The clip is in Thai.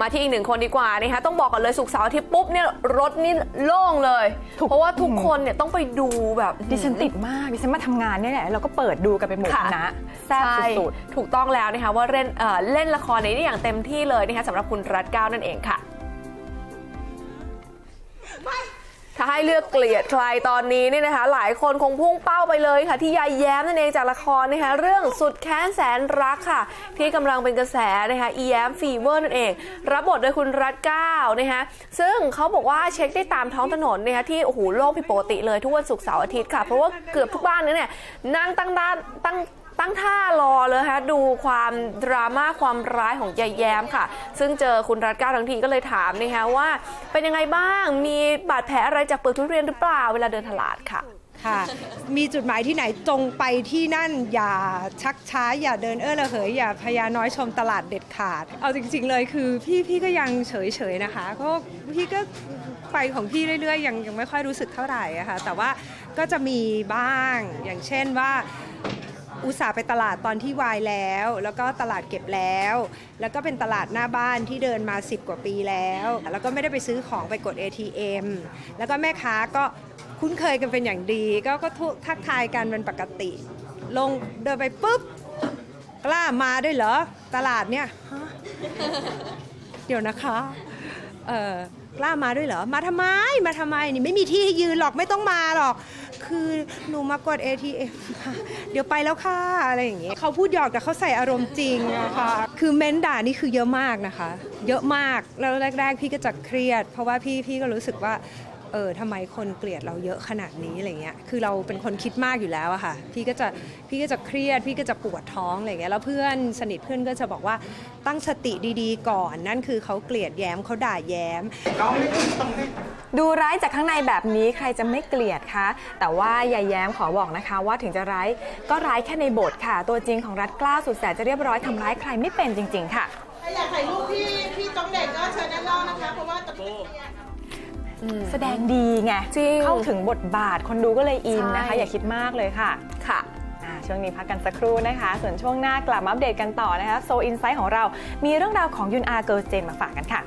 มาที่อีกหนึ่งคนดีกว่านะคะต้องบอกก่อนเลยสุกร์เสาร์อาทิตย์ปุ๊บเนี่ยรถนี่โล่งเลย ถูก เพราะว่าทุกคนเนี่ยต้องไปดูแบบ ดิฉันติดมาก ดิฉันมาทำงานเนี่ยแหละ เราก็เปิดดูกันเป็นหมู่คณะแซ่บใช่สุดถูกต้องแล้วนะคะว่าเล่นเอ่อเล่นละครในนี้อย่างเต็มที่เลยนะคะสำหรับคุณรัตเก้านั่นเองค่ะ เลือกเกลียดใครตอนนี้เนี่ยนะคะ หลายคนคงพุ่งเป้าไปเลยค่ะ ที่ยายแย้มนั่นเองจากละครนะคะเรื่องสุดแค้นแสนรักค่ะ ที่กำลังเป็นกระแสนะคะอีแย้มฟีเวอร์นั่นเอง รับบทโดยคุณรัตเก้านะคะซึ่งเขาบอกว่าเช็คได้ตามท้องถนนนะคะที่โอ้โหโล่งผิดปกติเลยทุกวันศุกร์เสาร์อาทิตย์ค่ะเพราะว่าเกือบทุกบ้านเนี่ยนั่งตั้งด้านตั้ง ตั้งท่ารอเลยฮะดูความดราม่าความร้ายของยายแย้มค่ะ ซึ่งเจอคุณรัตก้าทั้งทีก็เลยถามนะคะว่า เป็นยังไงบ้างมีบาดแผลอะไรจากเปลือกทุเรียนหรือเปล่าเวลาเดินตลาดค่ะค่ะมีจุดหมายที่ไหนจงไปที่นั่นอย่าชักช้า อย่าเดินเอ้อระเหยอย่าพยาน้อยชมตลาดเด็ดขาด เอาจริง ๆ เลยคือพี่พี่ก็ยังเฉยเฉยๆนะคะเพราะพี่ก็ไปของพี่เรื่อยๆ ยังยังไม่ค่อยรู้สึกเท่าไหร่อะค่ะแต่ว่าก็จะมีบ้างอย่างเช่นว่า อุตส่าห์ไปตลาดตอนที่วายแล้ว แล้วก็ตลาดเก็บแล้ว แล้วก็เป็นตลาดหน้าบ้านที่เดินมา 10 กว่าปีแล้ว แล้วก็ไม่ได้ไปซื้อของไปกด ATM แล้วก็แม่ค้าก็คุ้นเคยกันเป็นอย่างดี ก็ก็ทักทายกันเป็นปกติ ลงเดินไปปุ๊บกล้ามาด้วยเหรอ ตลาดเนี่ย เดี๋ยวนะคะ เออ กล้ามาด้วยเหรอ มาทำไม มาทำไม นี่ไม่มีที่ให้ยืนหรอก ไม่ต้องมาหรอก คือหนูมากด ATM เดี๋ยวไปแล้วค่ะ อะไรอย่างเงี้ยเขาพูดหยอกแต่เขาใส่อารมณ์จริงนะค่ะคือเม้นด่านี่คือเยอะมากนะคะ เยอะมาก แล้วแรก ๆ พี่ก็จะเครียด เพราะว่าพี่พี่ก็รู้สึกว่า เออทำไมคนเกลียดเราเยอะขนาดนี้อะไรเงี้ย คือเราเป็นคนคิดมากอยู่แล้วอะค่ะ พี่ก็จะพี่ก็จะเครียด พี่ก็จะปวดท้องอะไรเงี้ย แล้วเพื่อนสนิทเพื่อนก็จะบอกว่าตั้งสติดีๆ ก่อน นั่นคือเขาเกลียดแย้มเขาด่าแย้มๆดูร้ายจากข้างในแบบนี้ใครจะไม่เกลียดคะ แต่ว่ายายแย้มขอบอกนะคะ ว่าถึงจะร้ายก็ร้ายแค่ในบทค่ะ ตัวจริงของรัฐกล้าวสุดแสนจะเรียบร้อยทำร้ายใครไม่เป็นจริง ๆ ค่ะถ้าอยากถ่ายรูปพี่พี่ต้องเด็กก็เชิญด้านนอกนะคะ เพราะว่าตอนนี้ แสดงดีไงจริงเข้าถึงบทบาทคนดูก็เลยอินนะคะใช่อย่าคิดมากเลยค่ะค่ะอ่าช่วงนี้พักกันสักครู่นะคะ ส่วนช่วงหน้ากลับมาอัปเดตกันต่อนะคะโซอินไซต์ของเรามีเรื่องราวของยุนอาเกิร์ลเจนมาฝากกันค่ะ